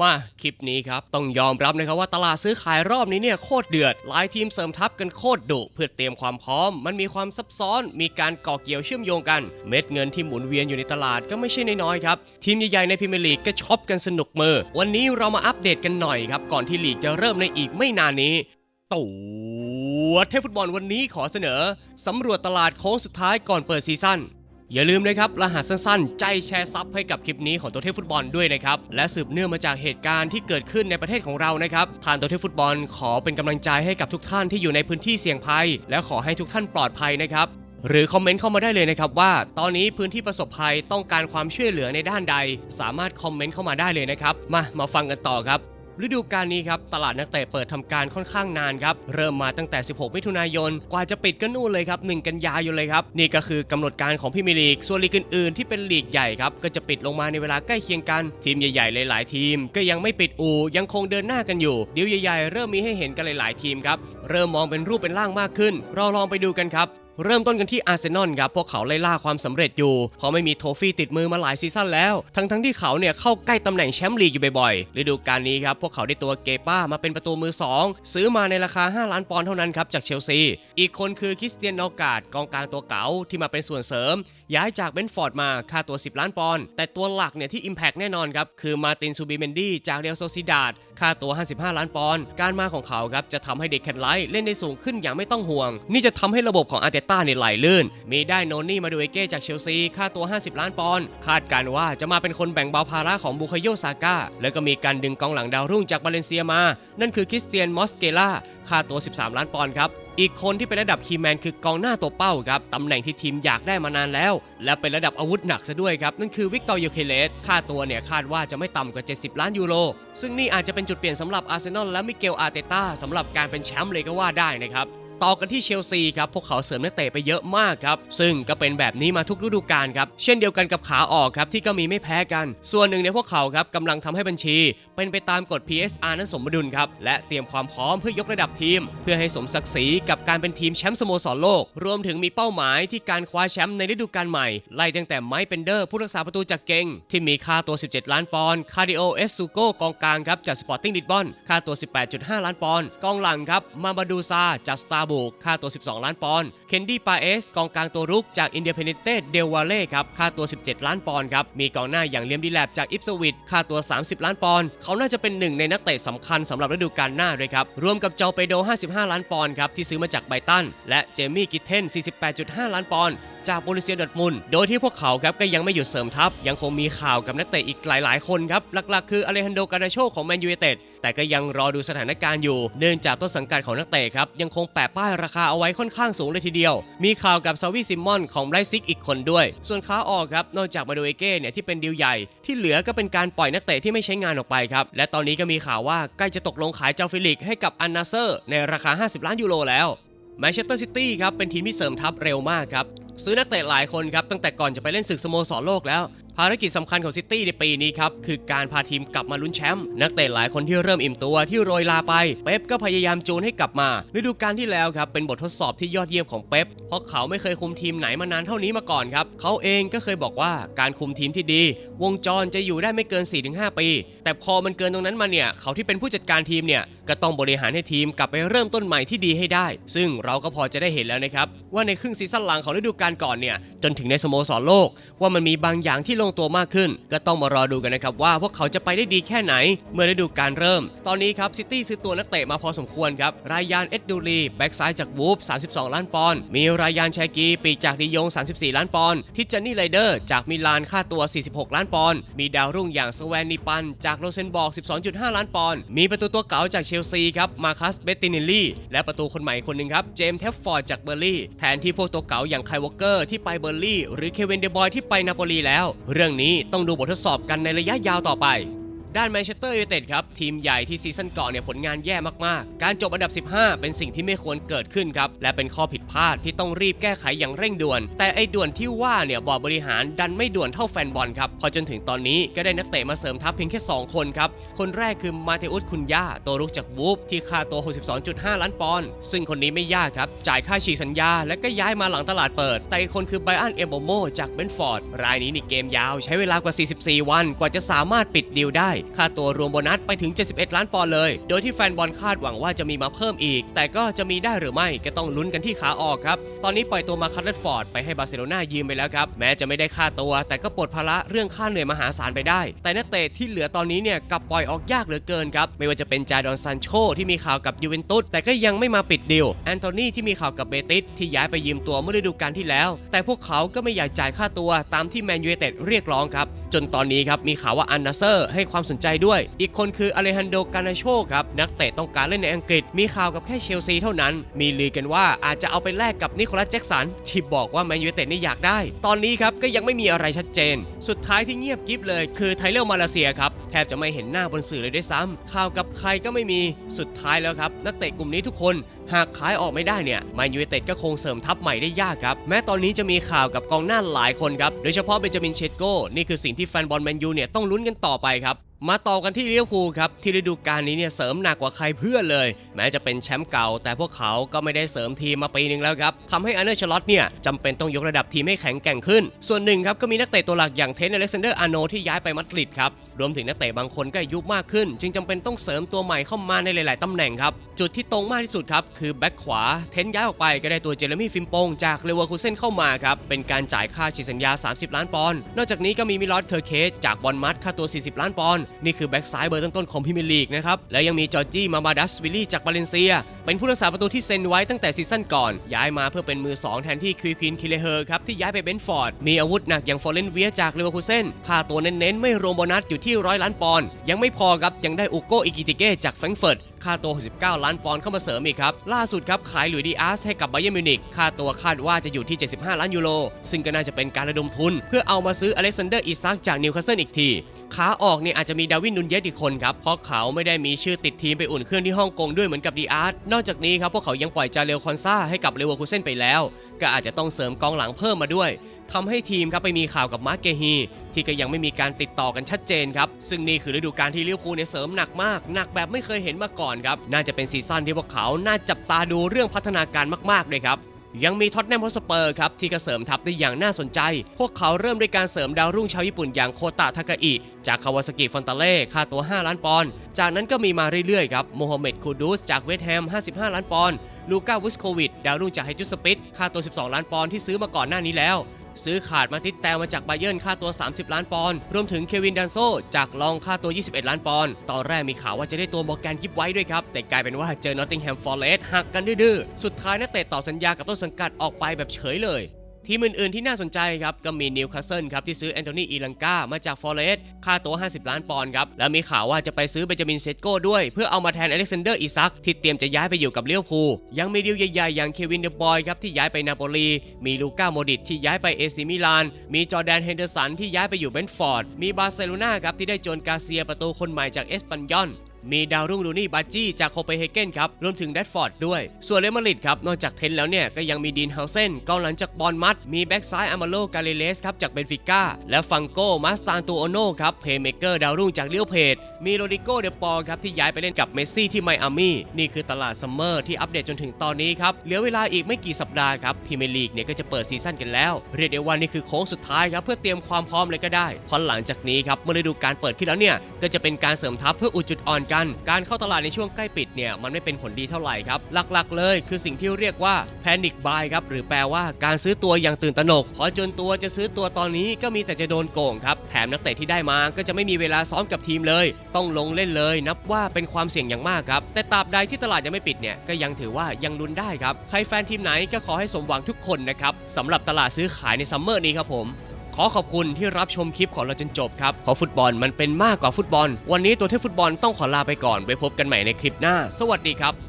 มาคลิปนี้ครับ ต้องยอมรับนะครับว่าตลาดซื้อขายรอบนี้เนี่ยโคตรเดือด หลายทีมเสริมทัพกันโคตรดุเพื่อเตรียมความพร้อม มันมีความซับซ้อน มีการก่อเกี่ยวเชื่อมโยงกัน เม็ดเงินที่หมุนเวียนอยู่ในตลาดก็ไม่ใช่น้อยๆครับ ทีมใหญ่ๆในพรีเมียร์ลีกก็ช็อปกันสนุกมือ วันนี้เรามาอัปเดตกันหน่อยครับ ก่อนที่ลีกจะเริ่มในอีกไม่นานนี้ตัวเทฟุตบอลวันนี้ขอเสนอสำรวจตลาดโค้งสุดท้ายก่อนเปิดซีซั่น อย่าลืมนะครับรหัสสั้นๆ ใจแชร์ซับให้กับคลิปนี้ของตัวเทพฟุตบอลด้วยนะครับและสืบเนื่องมาจากเหตุการณ์ที่เกิดขึ้นในประเทศของเรานะครับทางตัวเทพฟุตบอลขอเป็นกำลังใจให้กับทุกท่านที่อยู่ในพื้นที่เสี่ยงภัย และขอให้ทุกท่านปลอดภัยนะครับหรือคอมเมนต์เข้ามาได้เลยนะครับว่า ตอนนี้พื้นที่ประสบภัยต้องการความช่วยเหลือในด้านใด สามารถคอมเมนต์เข้ามาได้เลยนะครับมามาฟังกันต่อครับ ฤดูกาลนี้ครับตลาดนักเตะเปิดทำการค่อนข้างนานครับเริ่มมาตั้งแต่ 16 มิถุนายน กว่าจะปิดก็นู่นเลยครับ1กันยายนเลยครับนี่ก็คือกำหนดการของพี่มีลีกส่วนลีกอื่นๆที่เป็นลีกใหญ่ครับก็จะปิดลงมาในเวลาใกล้เคียงกันทีมใหญ่ๆหลายๆทีม ก็ยังไม่ปิดอูยังคงเดินหน้ากันอยู่เดี๋ยวใหญ่ๆเริ่มมีให้เห็นกันหลาย ๆ ทีมครับเริ่มมองเป็นรูปเป็นร่างมากขึ้น เราลองไปดูกันครับ เริ่มต้นกันที่อาร์เซนอลครับพวกเขาไล่ล่าความสำเร็จอยู่เพราะไม่มีโทฟี่ติดมือมาหลายซีซั่นแล้ว ทั้งทั้งที่เขาเนี่ยเข้าใกล้ตำแหน่งแชมป์ลีกอยู่บ่อยๆฤดูกาลนี้ครับพวกเขาได้ตัวเกป้ามาเป็นประตูมือ 2 ซื้อมาในราคา 5 ล้านปอนด์เท่านั้นครับจากเชลซี อีกคนคือคริสเตียนนอกาดกองกลางตัวเก๋าที่มาเป็นส่วนเสริม ย้ายจากเบนฟอร์ดมาค่าตัว 10 ล้านปอนด์แต่ตัวหลักเนี่ยที่ Impact แน่นอนครับคือมาตินซูบิเมนดี้จากเรอัลโซซิดาดค่าตัว 55 ล้านปอนด์การมาของเขาครับจะทำให้เด็กแคทไลท์เล่นได้สูงขึ้นอย่างไม่ต้องห่วง นี่จะทำให้ระบบของอาร์เตต้าเนี่ยไหลลื่น มีได้โนนี่มาดูเอเก้จากเชลซี ค่าตัว 50 ล้านปอนด์ คาดการว่าจะมาเป็นคนแบ่งเบาภาระของบุคโยซาก้า แล้วก็มีการดึงกองหลังดาวรุ่งจากบาเลนเซียมา นั่นคือคริสเตียนมอสเกล่า ค่าตัว 13 ล้านปอนด์ครับอีกคนที่เป็นระดับคีแมนคือกองหน้าตัวเป้าครับ ตำแหน่งที่ทีมอยากได้มานานแล้ว และเป็นระดับอาวุธหนักซะด้วยครับ นั่นคือวิกตอร์ยูเคเลสค่าตัวเนี่ยคาดว่าจะไม่ต่ำกว่า 70 ล้านยูโร ซึ่งนี่อาจจะเป็นจุดเปลี่ยนสำหรับอาร์เซนอลและมิเกลอาร์เตต้าสำหรับการเป็นแชมป์เลยก็ว่าได้นะครับ ต่อกันที่เชลซีครับพวกเขาเสริมนักเตะไปเยอะมากครับ ซึ่งก็เป็นแบบนี้มาทุกฤดูกาลครับ เช่นเดียวกันกับขาออกครับที่ก็มีไม่แพ้กัน ส่วนหนึ่งในพวกเขาครับกำลังทำให้บัญชี เป็นไปตามกฎ PSR นั้นสมดุลครับ และเตรียมความพร้อมเพื่อยกระดับทีม เพื่อให้สมศักดิ์ศรีกับการเป็นทีมแชมป์สโมสรโลก รวมถึงมีเป้าหมายที่การคว้าแชมป์ในฤดูกาลใหม่ไล่ตั้งแต่ไมค์เปนเดอร์ผู้รักษาประตูจากเก่งที่มีค่าตัว 17 ล้านปอนด์คาร์ดิโอเอสซูโกกองกลางครับจากสปอร์ติ้งลิสบอนค่าตัว 18.5 ล้านปอนด์กองหลังครับมาบาดูซาจากสตาร์บุค่าตัว 12 ล้านปอนด์เคนดี้ปาเอสกองกลางตัวรุกจากอินเดียเพเนเตเดลวาเล่ครับค่าตัว 17 ล้านปอนด์ครับมีกองหน้าอย่างเลียมดีแลบจากอิปสวิตค่าตัว 30 ล้านปอนด์เขาน่าจะเป็นหนึ่งในนักเตะสำคัญสำหรับฤดูกาลหน้าด้วยครับรวมกับเจ้าเปโด 55 ล้านปอนด์ครับที่ซื้อมาจากไบตันและเจมี่กิทเทน 48.5 ล้านปอนด์ จากโบริเซียดอร์ทมุนโดยที่พวกเขาครับก็ยังไม่หยุดเสริมทัพ ยังคงมีข่าวกับนักเตะอีกหลายๆ คนครับ หลักๆ คืออเลฮันโดการาโชของแมนยูไนเต็ดแต่ก็ยังรอดูสถานการณ์อยู่ เนื่องจากต้นสังกัดของนักเตะครับ ยังคงแปะป้ายราคาเอาไว้ค่อนข้างสูงเลยทีเดียว มีข่าวกับซาวิซิมอนของไบรซิกอีกคนด้วย ส่วนค้าออกครับ นอกจากมาโดเอเก้เนี่ยที่เป็นดีลใหญ่ ที่เหลือก็เป็นการปล่อยนักเตะที่ไม่ใช้งานออกไปครับ และตอนนี้ก็มีข่าวว่าใกล้จะตกลงขายเจ้าฟิลิกให้กับอันนาเซอร์ในราคา 50 ล้านยูโรแล้ว แมนเชสเตอร์ซิตี้ครับเป็นทีมที่เสริมทัพเร็วมากครับ ซื้อนักเตะหลายคนครับตั้งแต่ก่อนจะไปเล่นศึกสโมสรโลกแล้ว ภารกิจสำคัญของซิตี้ในปีนี้ครับ คือการพาทีมกลับมาลุ้นแชมป์นักเตะหลายคนที่เริ่มอิ่มตัวที่โรยลาไป เป๊ปก็พยายามจูนให้กลับมาฤดูกาลที่แล้วครับเป็นบททดสอบที่ยอดเยี่ยมของเป๊ปเพราะเขาไม่เคยคุมทีมไหนมานานเท่านี้มาก่อนครับเขาเองก็เคยบอกว่าการคุมทีมที่ดี วงจรจะอยู่ได้ไม่เกิน 4-5 ปี แต่พอมันเกินตรงนั้นมาเนี่ยเขาที่เป็นผู้จัดการทีมเนี่ยก็ต้องบริหารให้ทีมกลับไปเริ่มต้นใหม่ที่ดีให้ได้ ซึ่งเราก็พอจะได้เห็นแล้วนะครับว่าในครึ่งซีซั่นหลังของฤดูกาลก่อนเนี่ยจนถึงในสโมสรโลก ว่ามันมีบางอย่างที่ลงตัวมากขึ้น ก็ต้องมารอดูกันนะครับว่าพวกเขาจะไปได้ดีแค่ไหน เมื่อฤดูกาลเริ่ม ตอนนี้ครับซิตี้ซื้อตัวนักเตะมาพอสมควรครับรายานเอ็ดดูรีแบ็กซ้ายจากวูฟ32 ล้านปอนด์มีรายานแชกีปีจากดิยง 34 ล้านปอนด์ทิจจานี่ไรเดอร์จากมิลานค่าตัว 46 ล้านปอนด์มีดาวรุ่งอย่างสแวนนิปันจากโรเซนบอร์ก 12.5 ล้านปอนด์ มีประตูตัวเก๋าจากเชลซีครับ มาคัส เบตตินิลลี่ และประตูคนใหม่คนหนึ่งครับ เจมส์เทฟฟอร์ดจากเบอร์ลี่ แทนที่พวกตัวเก๋าอย่างไคลวอเกอร์ที่ไปเบอร์ลี่ หรือเควินเดบอยที่ไปนาโปลีแล้ว เรื่องนี้ต้องดูบททดสอบกันในระยะยาวต่อไป ด้านแมนเชสเตอร์ยูไนเต็ดครับ ทีมใหญ่ที่ซีซั่นก่อนเนี่ยผลงานแย่มากๆ การจบอันดับ 15 เป็นสิ่งที่ไม่ควรเกิดขึ้นครับ และเป็นข้อผิดพลาดที่ต้องรีบแก้ไขอย่างเร่งด่วน แต่ไอ้ด่วนที่ว่าเนี่ยบอร์ดบริหารดันไม่ด่วนเท่าแฟนบอลครับพอจนถึงตอนนี้ก็ได้นักเตะมาเสริมทัพเพียงแค่ 2 คนครับ คนแรกคือมาเตอุสคุนยาตัวรุกจากวูฟที่ค่าตัว 62.5 ล้านปอนด์ซึ่งคนนี้ไม่ยากครับจ่ายค่าฉีกสัญญา และก็ย้ายมาหลังตลาดเปิด แต่อีกคนคือไบรอันเอโบโมจากเบนฟอร์ดรายนี้นี่เกมยาว ใช้เวลากว่า 44 วัน กว่าจะสามารถปิดดีลได้ค่าตัวรวมโบนัสไปถึง 71 ล้านปอนด์เลย โดยที่แฟนบอลคาดหวังว่าจะมีมาเพิ่มอีก แต่ก็จะมีได้หรือไม่ก็ต้องลุ้นกันที่ขาออกครับ ตอนนี้ปล่อยตัวมาคัตเลฟอร์ดไปให้บาร์เซโลนายืมไปแล้วครับ แม้จะไม่ได้ค่าตัว แต่ก็ปลดภาระเรื่องค่าเหนื่อยมหาศาลไปได้ แต่นักเตะที่เหลือตอนนี้เนี่ยกลับปล่อยออกยากเหลือเกินครับ ไม่ว่าจะเป็นจาดอนซานโชที่มีข่าวกับยูเวนตุสแต่ก็ยังไม่มาปิดดีลแอนโทนีที่มีข่าวกับเบติสที่ย้ายไปยืมตัวเมื่อฤดูกาลที่แล้ว แต่พวกเขาก็ไม่อยากจ่ายค่าตัวตามที่แมนยูเต็ดเรียกร้องครับจนตอนนี้ครับมีข่าวว่าอันนาเซอร์ให้ความสนใจด้วย อีกคนคืออเลฮันโดกานาโชครับ นักเตะต้องการเล่นในอังกฤษ มีข่าวกับแค่เชลซีเท่านั้น มีลือกันว่าอาจจะเอาไปแลกกับนิโคลัสแจ็กสันที่บอกว่าแมนยูเต็ดนี่อยากได้ ตอนนี้ครับก็ยังไม่มีอะไรชัดเจน สุดท้ายที่เงียบกริบเลยคือไทเลอร์มาเลเซียครับแทบจะไม่เห็นหน้าบนสื่อเลยด้วยซ้ำข่าวกับใครก็ไม่มีสุดท้ายแล้วครับนักเตะกลุ่มนี้ทุกคน หากขายออกไม่ได้เนี่ยแมนยูเต็ดก็คงเสริมทัพใหม่ได้ยากครับ แม้ตอนนี้จะมีข่าวกับกองหน้าหลายคนครับ โดยเฉพาะเบนจามินเชตโกนี่คือสิ่งที่แฟนบอลแมนยูเนี่ยต้องลุ้นกันต่อไปครับมาต่อกันที่เลี้ยวภูครับ ที่ฤดูกาลนี้เนี่ยเสริมหนักกว่าใครเพื่อนเลย แม้จะเป็นแชมป์เก่า แต่พวกเขาก็ไม่ได้เสริมทีมมาปีหนึ่งแล้วครับทำให้อันเดอร์ชลอตเนี่ยจำเป็นต้องยกระดับทีมให้แข็งแกร่งขึ้น ส่วนหนึ่งครับ ก็มีนักเตะตัวหลักอย่างเทนอเล็กซานเดอร์อาโนที่ย้ายไปมาดริดครับ รวมถึงนักเตะบางคนก็อายุมากขึ้น จึงจำเป็นต้องเสริมตัวใหม่เข้ามาในหลาย ๆตำแหน่งครับจุดที่ตรงมากที่สุดครับคือแบ็คขวา เทนย้ายออกไปก็ได้ตัวเจเรมี่ฟิมโปงจากเลเวอร์คูเซนเข้ามาครับ เป็นการจ่ายค่าฉีดสัญญา 30 ล้านปอนด์นอกจากนี้ก็มีมิลอสเคอร์เคสจากบอลมัดค่าตัว 40 ล้านปอนด์นี่คือแบ็คซ้ายเบอร์ต้นๆของพรีเมียร์ลีกนะครับ แล้วยังมีจอร์จี้มามาดัสวิลลี่จากบาเลนเซีย เป็นผู้รักษาประตูที่เซ็นไว้ตั้งแต่ซีซั่นก่อน ย้ายมาเพื่อเป็นมือ 2 แทนที่ควีคินคิเลเฮอร์ครับที่ย้ายไปเบนฟอร์ดมีอาวุธหนักอย่างฟอร์เรนเวียจากเลเวอร์คูเซนค่าตัวเน้นๆไม่รวมโบนัสอยู่ที่ร้อยล้านปอนด์ยังไม่พอครับยังได้อุโกอิกิติเกจากแฟรงก์เฟิร์ตค่าตัว 69 ล้านปอนด์เข้ามาเสริมอีกครับ ล่าสุดครับ ขายหลุยดีอาร์สให้กับไบเยอร์มิวนิกค่าตัวคาดว่าจะอยู่ที่ 75 ล้านยูโร ซึ่งก็น่าจะเป็นการระดมทุน เพื่อเอามาซื้ออเล็กซานเดอร์อิซักจากนิวคาสเซิลอีกทีขาออกเนี่ยอาจจะมีดาวินนุนเยสอีกคนครับ เพราะเขาไม่ได้มีชื่อติดทีมไปอุ่นเครื่องที่ฮ่องกงด้วยเหมือนกับดีอาร์สนอกจากนี้ครับพวกเขายังปล่อยจาเรลคอนซาให้กับเลเวอร์คูเซนไปแล้ว ก็อาจจะต้องเสริมกองหลังเพิ่มมาด้วย ทำให้ทีมครับไปมีข่าวกับมาร์เกฮีที่ก็ยังไม่มีการติดต่อกันชัดเจนครับ ซึ่งนี่คือฤดูกาลที่ลิเวอร์พูลเนี่ยเสริมหนักมาก หนักแบบไม่เคยเห็นมาก่อนครับ น่าจะเป็นซีซั่นที่พวกเขา น่าจับตาดูเรื่องพัฒนาการมากๆเลยครับยังมีท็อตแนมฮอสเปอร์ครับ ที่ก็เสริมทัพได้อย่างน่าสนใจ พวกเขาเริ่มด้วยการเสริมดาวรุ่งชาวญี่ปุ่นอย่างโคตะทากาอิ จากคาวาซากิฟอนตาเล่ค่าตัว 5 ล้านปอนด์จากนั้นก็มีมาเรื่อยๆครับโมฮัมเหม็ดคูดูสจากเวสต์แฮม 55 ล้านปอนด์ลูก้าวิสโควิด ดาวรุ่งจากไฮจุสปิตค่าตัว 12 ล้านปอนด์ที่ซื้อมาก่อนหน้านี้แล้ว ซื้อขาดมาติดแตวมาจากไบเยิร์นค่าตัว 30 ล้านปอนด์รวมถึงเควินดันโซจากลองค่าตัว 21 ล้านปอนด์ตอนแรกมีข่าวว่าจะได้ตัวมอกแกนกิฟไว้ด้วยครับ แต่กลายเป็นว่าเจอนอตติงแฮมฟอร์เรสหักกันดื้อสุดท้ายนักเตะต่อสัญญากับต้นสังกัดออกไปแบบเฉยเลย ทีมอื่นๆที่น่าสนใจครับก็มีนิวคาสเซิลครับที่ซื้อแอนโทนีอีลังกามาจากฟอร์เรสค่าตัว 50 ล้านปอนด์ครับ แล้วมีข่าวว่าจะไปซื้อเบนจามินเซตโก้ด้วย เพื่อเอามาแทนอเล็กซานเดอร์อิซักที่เตรียมจะย้ายไปอยู่กับเลี้ยวพูยังมีดีลใหญ่ๆ อย่างเควินเดบอยครับที่ย้ายไปนาโปลีมีลูก้าโมดิตที่ย้ายไปเอซิมิลานมีจอร์แดนเฮนเดอร์สันที่ย้ายไปอยู่เบนฟอร์ดมีบาร์เซโลนาครับที่ได้โจนกาเซียประตูคนใหม่จากเอสปันยอน มีดาวรุ่งลูนี่บาจี้จากโคเปนเฮเกนครับ รวมถึงแดดฟอร์ดด้วย ส่วนเรอัลมาริดครับ นอกจากเทนแล้วเนี่ย ก็ยังมีดีนเฮาเซนกองหลังจากบอลมัด มีแบ็กซ้ายอามาโลกาเลเลสครับจากเบนฟิก้าและฟังโกมาสตานตูโอโนครับเพย์เมเกอร์ดาวรุ่งจากเลียวเพดมีโรดิโกเดปอลครับที่ย้ายไปเล่นกับเมสซี่ที่ไมอามี่นี่คือตลาดซัมเมอร์ที่อัปเดตจนถึงตอนนี้ครับเหลือเวลาอีกไม่กี่สัปดาห์ครับพรีเมียร์ลีกเนี่ยก็จะเปิดซีซั่นกันแล้ว เรียกได้ว่านี่คือโค้งสุดท้ายครับเพื่อเตรียมความพร้อมเลยก็ได้พราะหลังจากนี้ครับเมื่อฤดูกาลเปิดขึ้นแล้วเนี่ยก็จะเป็นการเสริมทัพเพื่ออุดจุดอ่อนกัน การเข้าตลาดในช่วงใกล้ปิดเนี่ยมันไม่เป็นผลดีเท่าไหร่ครับหลักๆ เลย คือสิ่งที่เรียกว่า panic buy ครับหรือแปลว่าการซื้อตัวอย่างตื่นตระหนกพอจนตัวจะซื้อตัวตอนนี้ก็มีแต่จะโดนโกงครับแถมนักเตะที่ได้มาก็จะไม่มีเวลาซ้อมกับทีมเลยต้องลงเล่นเลยนับว่าเป็นความเสี่ยงอย่างมากครับ แต่ตราบใดที่ตลาดยังไม่ปิดเนี่ยก็ยังถือว่ายังลุ้นได้ครับ ใครแฟนทีมไหนก็ขอให้สมหวังทุกคนนะครับสำหรับตลาดซื้อขายในซัมเมอร์นี้ครับผมขอขอบคุณที่รับชมคลิปของเราจนจบครับ เพราะฟุตบอลมันเป็นมากกว่าฟุตบอล วันนี้ตัวเทพฟุตบอลต้องขอลาไปก่อน ไว้พบกันใหม่ในคลิปหน้า สวัสดีครับ